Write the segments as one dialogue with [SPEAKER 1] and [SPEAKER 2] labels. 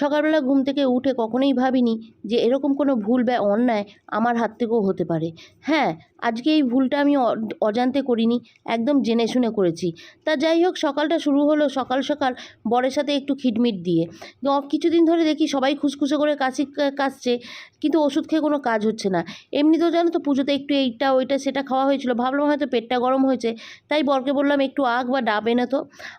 [SPEAKER 1] সকালবেলা ঘুম থেকে উঠে কখনোই ভাবিনি যে এরকম কোনো ভুল বা অন্যায় আমার হাত থেকেও হতে পারে। হ্যাঁ আজকে এই ভুলটা আমি অজান্তে করিনি, একদম জেনে শুনে করেছি। তা যাই হোক, সকালটা শুরু হলো সকাল সকাল বরের সাথে একটু খিটমিট দিয়ে। কিছুদিন ধরে দেখি সবাই খুসখুসে করে কাশি, কাশছে, কিন্তু ওষুধ খেয়ে কোনো কাজ হচ্ছে না। এমনিতেও জানো তো পুজোতে একটু এইটা, ওইটা, সেটা খাওয়া হয়েছিল, ভাবলাম হয়তো পেটটা গরম হয়েছে, তাই বরকে বললাম একটু আগ বা ডাব এনে তো।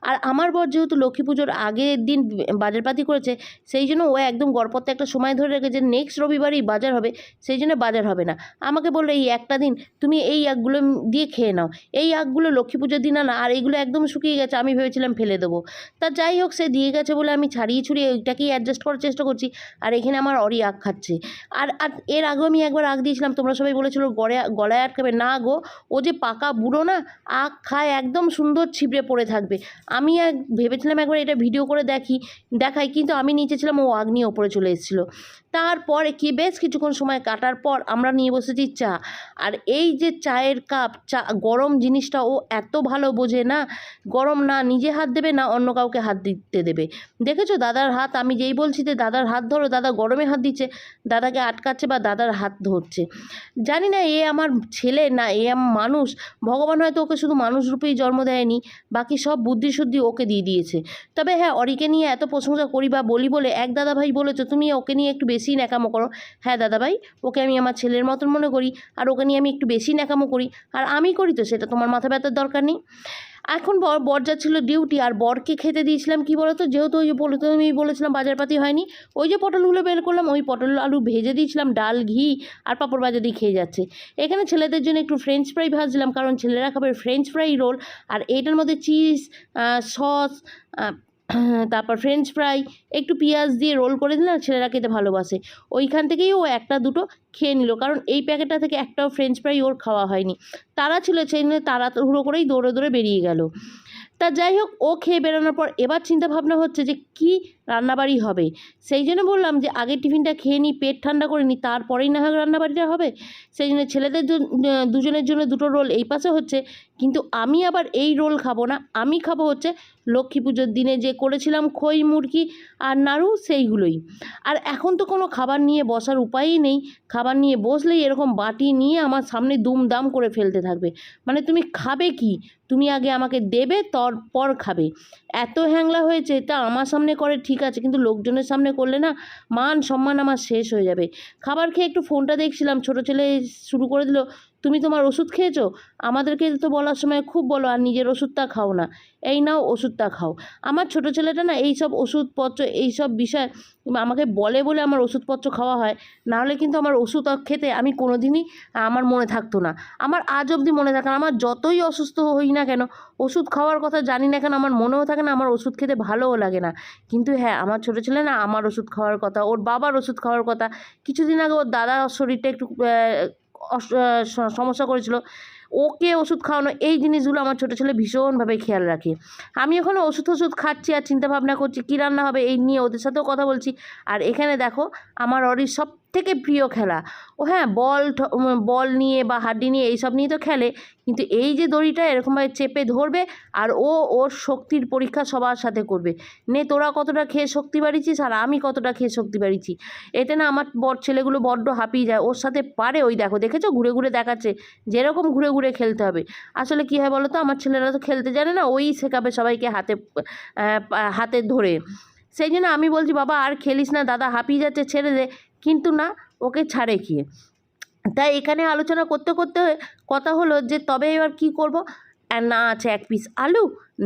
[SPEAKER 1] আর আমার বর যেহেতু লক্ষ্মী পুজোর আগের দিন বাজারপাতি করেছে সেই জন্য ও একদম গড়পত্তে একটা সময় ধরে রেখেছে নেক্সট রবিবারই বাজার হবে, সেই জন্য বাজার হবে না। আমাকে বলল, এই একটা দিন তুমি এই আগগুলো দিয়ে খেয়ে নাও। এই আগগুলো লক্ষ্মী পুজোর দিন না আর এইগুলো একদম শুকিয়ে গেছে, আমি ভেবেছিলাম ফেলে দেবো। তা যাই হোক, সে দিয়ে গেছে বলে আমি ছাড়িয়ে ছুড়িয়ে ওইটাকেই অ্যাডজাস্ট করার চেষ্টা করছি, আর এখানে আমার অরি আগ খাচ্ছে। আর আর এর আগেও আমি একবার আগ দিয়েছিলাম, তোমরা সবাই বলেছিল গড়ে, গলায় আটকাবে। না গো, ও যে পাকা বুড়ো না, আখ খায় একদম সুন্দর ছিপড়ে পড়ে থাকবে। আমি ভেবেছিলাম একবার এটা ভিডিও করে দেখি, দেখাই, কিন্তু আমি নিচে ছিলাম ও আগ নিয়ে ওপরে চলে এসেছিল। তারপরে কি, বেশ কিছুক্ষণ সময় কাটার পর আমরা নিয়ে বসেছি চা। আর এই যে চায়ের কাপ, চা, গরম জিনিসটা ও এত ভালো বোঝে না, গরম না নিজে হাত দেবে, না অন্য কাউকে হাত দিতে দেবে। দেখেছ, দাদার হাত, আমি যেই বলছি যে দাদার হাত ধরো, দাদা গরমে হাত দিচ্ছে, দাদাকে আটকাচ্ছে বা দাদার হাত ধরছে। জানি না, এ আমার ছেলে না, এ আমার মানুষ, ভগবান হয়তো ওকে শুধু মানুষ রূপেই জন্ম দেয়নি, বাকি সব বুদ্ধি শুদ্ধি ওকে দিয়ে দিয়েছে। তবে হ্যাঁ অরিকে নিয়ে এত প্রশংসা করি বা বলি বলে এক দাদা ভাই বলেছ, তুমি ওকে নিয়ে একটু বেশি ন্যাকামো করো। হ্যাঁ দাদা ভাই ওকে আমি আমার ছেলের মতন মনে করি, আর ওকে নিয়ে আমি একটু বেশি ন্যাকামো করি, আর আমি করি তো, সেটা তোমার মাথা ব্যথার দরকার নেই। এখন বর বর যাচ্ছিল ডিউটি আর বরকে খেতে দিয়েছিলাম, কি বলতো? যেহেতু ওই যে বলে আমি বলেছিলাম বাজারপাতি হয়নি, ওই যে পটলগুলো বের করলাম, ওই পটল আলু ভেজে দিয়েছিলাম, ডাল, ঘি, আর পাঁপড় ভাজা দিয়ে খেয়ে যাচ্ছে। এখানে ছেলেদের জন্য একটু ফ্রেঞ্চ ফ্রাই ভাজলাম, কারণ ছেলেরা খাবে ফ্রেঞ্চ ফ্রাই রোল আর এইটার মধ্যে চিজ সস তারপর ফ্রেঞ্চ ফ্রাই একটু পেঁয়াজ দিয়ে রোল করে দিলে ছেলেরা খেতে ভালোবাসে। ওইখান থেকেই ও একটা দুটো খেয়ে নিল, কারণ এই প্যাকেটটা থেকে একটাও ফ্রেঞ্চ ফ্রাই ওর খাওয়া হয়নি। তারা ছিল সেই জন্য তাড়াহুড়ো করেই দৌড়ে দৌড়ে বেরিয়ে গেল। তা যাই হোক, ও খেয়ে বেরোনোর পর এবার চিন্তা ভাবনা হচ্ছে যে কি রান্নাবাড়ি হবে? সেই জন্য বললাম যে আগে টিফিনটা খেয়ে নিই পেট ঠান্ডা করে নিই তারপরেই না হয় রান্নাবাড়িটা হবে। সেই জন্য ছেলেদের দুজনের জন্য দুটো রোল এই পাশে হচ্ছে, কিন্তু আমি আবার এই রোল খাব না, আমি খাব হচ্ছে লক্ষ্মী পুজোর দিনে যে করেছিলাম খই, মুরগি আর নাড়ু, সেইগুলোই। আর এখন তো কোনো খাবার নিয়ে বসার উপায়ই নেই। খাবার নিয়ে বসলেই এরকম বাটি নিয়ে আমার সামনে দুমদাম করে ফেলতে থাকবে। মানে তুমি খাবে কি? তুমি আগে আমাকে দেবে, তারপর খাবে। এত হ্যাংলা হয়েছে, তা আমার সামনে করে ঠিক আছে, কিন্তু লোকজনের সামনে করলে না মান সম্মান আমার শেষ হয়ে যাবে। খাবার খেয়ে একটু ফোনটা দেখছিলাম, ছোটো ছেলে শুরু করে দিল তুমি তোমার ওষুধ খেয়েছো? আমাদেরকে তো বলার সময় খুব বলো, আর নিজের ওষুধটা খাও না। এই নাও ওষুধটা খাও। আমার ছোটো ছেলেটা না এই সব ওষুধপত্র এই সব বিষয় আমাকে বলে বলে আমার ওষুধপত্র খাওয়া হয়। নাহলে কিন্তু আমার ওষুধ খেতে আমি কোনো দিনই আমার মনে থাকতো না। আমার আজ অবধি মনে থাকে না, আমার যতই অসুস্থ হই না কেন, ওষুধ খাওয়ার কথা জানি না কেন, আমার মনেও থাকে না, আমার ওষুধ খেতে ভালোও লাগে না। কিন্তু হ্যাঁ আমার ছোটো ছেলে না আমার ওষুধ খাওয়ার কথা, ওর বাবার ওষুধ খাওয়ার কথা, কিছুদিন আগে ওর দাদার শরীরটা একটু সমস্যা করেছিল। ওকে ওষুধ খাওয়ানো, এই জিনিসগুলো আমার ছোটো ছেলে ভীষণভাবে খেয়াল রাখে। আমি ওখানে ওষুধ ওষুধ খাচ্ছি আর চিন্তাভাবনা করছি, কী রান্না হবে এই নিয়ে ওদের সাথেও কথা বলছি। আর এখানে দেখো, আমার অরির সব থেকে প্রিয় খেলা। ও হ্যাঁ বল বল নিয়ে বা হাড্ডি নিয়ে এইসব নিয়ে তো খেলে, কিন্তু এই যে দড়িটা এরকমভাবে চেপে ধরবে আর ও ওর শক্তির পরীক্ষা সবার সাথে করবে। নে, তোরা কতটা খেয়ে শক্তি বাড়িয়েছিস আর আমি কতটা খেয়ে শক্তি বাড়িয়েছি। এতে না আমার বর ছেলেগুলো বড্ড হাঁপিয়ে যায়, ওর সাথে পারে ওই দেখো, দেখেছ? ঘুরে ঘুরে দেখাচ্ছে, যেরকম ঘুরে ঘুরে খেলতে হবে। আসলে কী হয় বলো তো আমার ছেলেরা তো খেলতে জানে না, ওই শেখাবে সবাইকে হাতে হাতে ধরে। সেই জন্য আমি বলছি, বাবা, আর খেলিস না, দাদা হাঁপিয়ে যাচ্ছে, ছেড়ে দে। কিন্তু না, ওকে ছাড়ে কি তাই এখানে আলোচনা করতে করতে কথা হলো যে, তবে এবার কি করব? আর না আছে এক পিস আলু,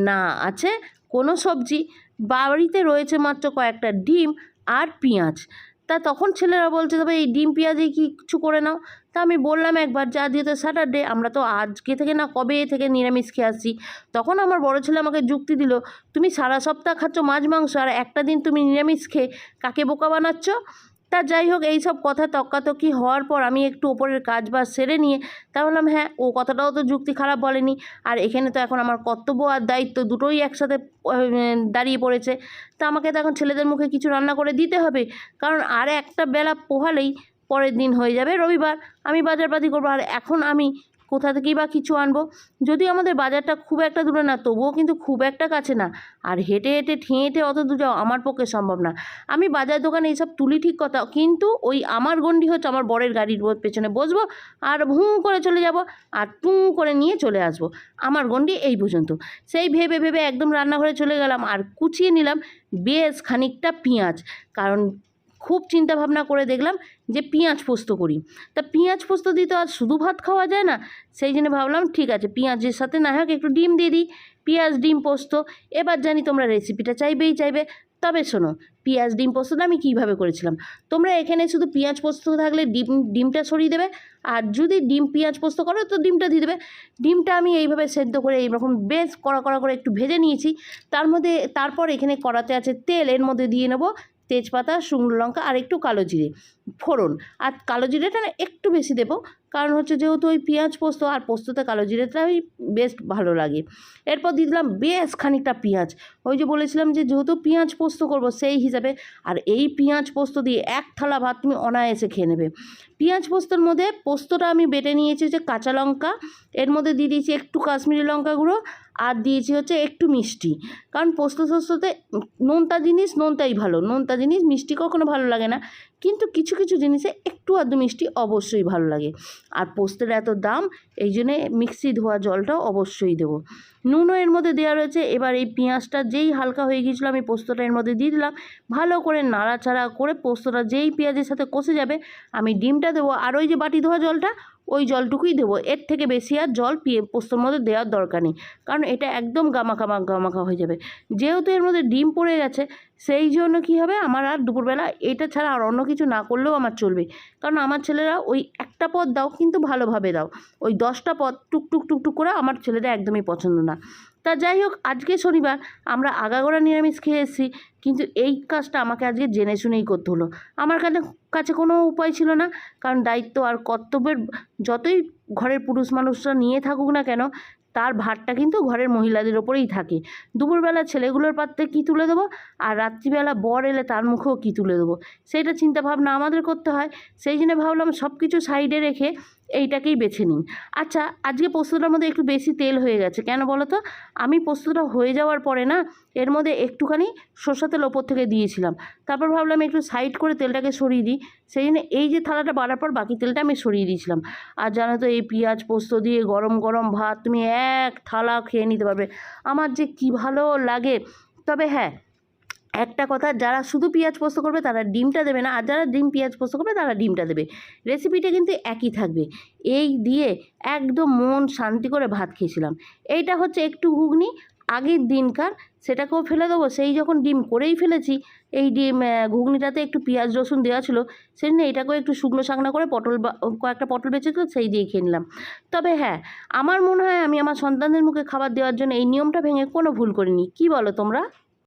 [SPEAKER 1] না আছে কোনো সবজি। বাড়িতে রয়েছে মাত্র কয়েকটা ডিম আর পেঁয়াজ। তা তখন ছেলেরা বলছে, তবে এই ডিম, পেঁয়াজে কি কিছু করে নাও? তা আমি বললাম একবার যা দিয়ে তো স্যাটারডে আমরা তো আজকে থেকে না, কবে থেকে নিরামিষ খেয়ে আসছি? তখন আমার বড় ছেলে আমাকে যুক্তি দিল, তুমি সারা সপ্তাহ খাচ্ছ মাছ, মাংস, আর একটা দিন তুমি নিরামিষ খেয়ে কাকে বোকা বানাচ্ছ? তা যাই হোক, এই সব কথা তক্কাতক্কি হওয়ার পর আমি একটু ওপরের কাজ বাজ সেরে নিয়ে তা বললাম হ্যাঁ ও কথাটাও তো যুক্তি খারাপ বলেনি। আর এখানে তো এখন আমার কর্তব্য আর দায়িত্ব দুটোই একসাথে দাঁড়িয়ে পড়েছে। তা আমাকে তো এখন ছেলেদের মুখে কিছু রান্না করে দিতে হবে। কারণ আর একটা বেলা পোহালেই পরের দিন হয়ে যাবে রবিবার। আমি বাজারপাতি করব। আর এখন আমি কোথা থেকেই বা কিছু আনব? যদি আমাদের বাজারটা খুব একটা দূরে না, তবুও কিন্তু খুব একটা কাছে না। আর হেঁটে হেঁটে ঠেঁটে অত দূর যাওয়া আমার পক্ষে সম্ভব না। আমি বাজার দোকানে এইসব তুলি ঠিক কথা, কিন্তু ওই আমার গণ্ডি হচ্ছে আমার বরের গাড়ির পেছনে বসবো আর ভুঁ করে চলে যাব আর টুঁ করে নিয়ে চলে আসব। আমার গণ্ডি এই পর্যন্ত। সেই ভেবে ভেবে একদম রান্নাঘরে চলে গেলাম আর কুচিয়ে নিলাম বেশ খানিকটা পেঁয়াজ। কারণ খুব চিন্তা ভাবনা করে দেখলাম যে পেঁয়াজ পোস্ত করি। তা পেঁয়াজ পোস্ত দিয়ে তো আর শুধু ভাত খাওয়া যায় না, সেই জন্য ভাবলাম ঠিক আছে, পেঁয়াজের সাথে না হোক একটু ডিম দিয়ে দিই। পেঁয়াজ, ডিম, পোস্ত, এবার জানি তোমরা রেসিপিটা চাইবেই চাইবে। তবে শোনো, পেঁয়াজ, ডিম, পোস্তটা আমি কীভাবে করেছিলাম? তোমরা এখানে শুধু পেঁয়াজ পোস্ত থাকলে ডিম, ডিমটা সরিয়ে দেবে, আর যদি ডিম, পেঁয়াজ, পোস্ত করো তো ডিমটা দিয়ে দেবে। ডিমটা আমি এইভাবে সেদ্ধ করে এইরকম বেশ কড়া কড়া করে একটু ভেজে নিয়েছি। তার মধ্যে, তারপর এখানে কড়াতে আছে তেল, এর মধ্যে দিয়ে নেব তেজপাতা, শুকনো লঙ্কা আর একটু কালো জিরে। ফোড়ন। আর কালো জিরেটা না একটু বেশি দেবো। কারণ হচ্ছে যেহেতু ওই পেঁয়াজ পোস্ত আর পোস্ততে কালো জিরেটা ওই বেশ ভালো লাগে। এরপর দিয়ে দিলাম বেশ খানিকটা পেঁয়াজ। ওই যে বলেছিলাম যে যেহেতু পেঁয়াজ পোস্ত করব সেই হিসাবে। আর এই পেঁয়াজ পোস্ত দিয়ে এক থালা ভাত তুমি অনায়াসে খেয়ে নেবে। পেঁয়াজ পোস্তর মধ্যে পোস্তটা আমি বেটে নিয়েছি হচ্ছে কাঁচা লঙ্কা। এর মধ্যে দিয়ে দিয়েছি একটু কাশ্মীরি লঙ্কা গুঁড়ো আর দিয়েছি হচ্ছে একটু মিষ্টি। কারণ পোস্ত শোস্ততে নোনতা জিনিস নোনতাই ভালো, নোনতা জিনিস মিষ্টি কখনো ভালো লাগে না। কিন্তু কিছু কিছু জিনিসে একটু আধটু মিষ্টি অবশ্যই ভালো লাগে। আর পোস্তের এত দাম, এই জন্যে মিক্সি ধোয়া জলটাও অবশ্যই দেবো। নুনও এর মধ্যে দেওয়া রয়েছে। এবার এই পেঁয়াজটা যেই হালকা হয়ে গিয়েছিল, আমি পোস্তটা এর মধ্যে দিয়ে দিলাম। ভালো করে নাড়াচাড়া করে পোস্তটা যেই পেঁয়াজের সাথে কষে যাবে, আমি ডিমটা দেবো। আর ওই যে বাটি ধোয়া জলটা, ওই জলটুকুই দেবো। এর থেকে বেশি আর জল পিয়ে পোস্তর মধ্যে দেওয়ার দরকার নেই। কারণ এটা একদম গামাখামা গামাখা হয়ে যাবে। যেহেতু এর মধ্যে ডিম পড়ে গেছে, সেই জন্য কী হবে? আমার আর দুপুরবেলা এটা ছাড়া আর অন্য কিছু না করলেও আমার চলবে। কারণ আমার ছেলেরা ওই একটা পদ দাও, কিন্তু ভালোভাবে দাও। ওই দশটা পদ টুক টুক টুক টুক করে আমার ছেলেদের একদমই পছন্দ না। তা যাই হোক, আজকে শনিবার আমরা আগাগোড়া নিরামিষ খেয়ে এসেছি, কিন্তু এই কাজটা আমাকে আজকে জেনে শুনেই করতে হলো। আমার কাছে কাছে কোনো উপায় ছিল না, কারণ দায়িত্ব আর কর্তব্যের যতই ঘরের পুরুষ মানুষরা নিয়ে থাকুক না কেন, তার ভারটা কিন্তু ঘরের মহিলাদের ওপরেই থাকে। দুপুরবেলা ছেলেগুলোর পাত্রে কী তুলে দেবো, আর রাত্রিবেলা বর এলে তার মুখেও কী তুলে দেবো? সেইটা চিন্তা ভাবনা আমাদের করতে হয়। সেই জন্য ভাবলাম সব কিছু সাইডে রেখে এইটাকেই বেছে নিই। আচ্ছা আজকে পোস্তটার মধ্যে একটু বেশি তেল হয়ে গেছে, কেন বলো তো? আমি পোস্তটা হয়ে যাওয়ার পরে না, এর মধ্যে একটুখানি সর্ষা তেল ওপর থেকে দিয়েছিলাম। তারপর ভাবলাম একটু সাইড করে তেলটাকে সরিয়ে দিই। সেই জন্য এই যে থালাটা বাড়ার পর বাকি তেলটা আমি সরিয়ে দিয়েছিলাম। আর জানো তো, এই পেঁয়াজ পোস্ত দিয়ে গরম গরম ভাত তুমি এক থালা খেয়ে নিতে পারবে। আমার যে কী ভালো লাগে। তবে হ্যাঁ একটা কথা, যারা শুধু পেঁয়াজ পোস্ত করবে তারা ডিমটা দেবে না, আর যারা ডিম পেঁয়াজ পোস্ত করবে তারা ডিমটা দেবে। রেসিপিটা কিন্তু একই থাকবে। এই দিয়ে একদম মন শান্তি করে ভাত খেয়েছিলাম। এইটা হচ্ছে একটু ঘুগনি, আগের দিনকার সেটাকেও ফেলে দেবো। সেই যখন ডিম করেই ফেলেছি, এই ডিম ঘুগনিটাতে একটু পেঁয়াজ, রসুন দেওয়া ছিল সেই জন্য এটাকেও একটু শুকনো শাকনা করে পটল বা কয়েকটা পটল বেঁচেছিল সেই দিয়ে খেয়ে নিলাম। তবে হ্যাঁ আমার মনে হয় আমি আমার সন্তানদের মুখে খাবার দেওয়ার জন্য এই নিয়মটা ভেঙে কোনো ভুল করিনি। কি বলো তোমরা?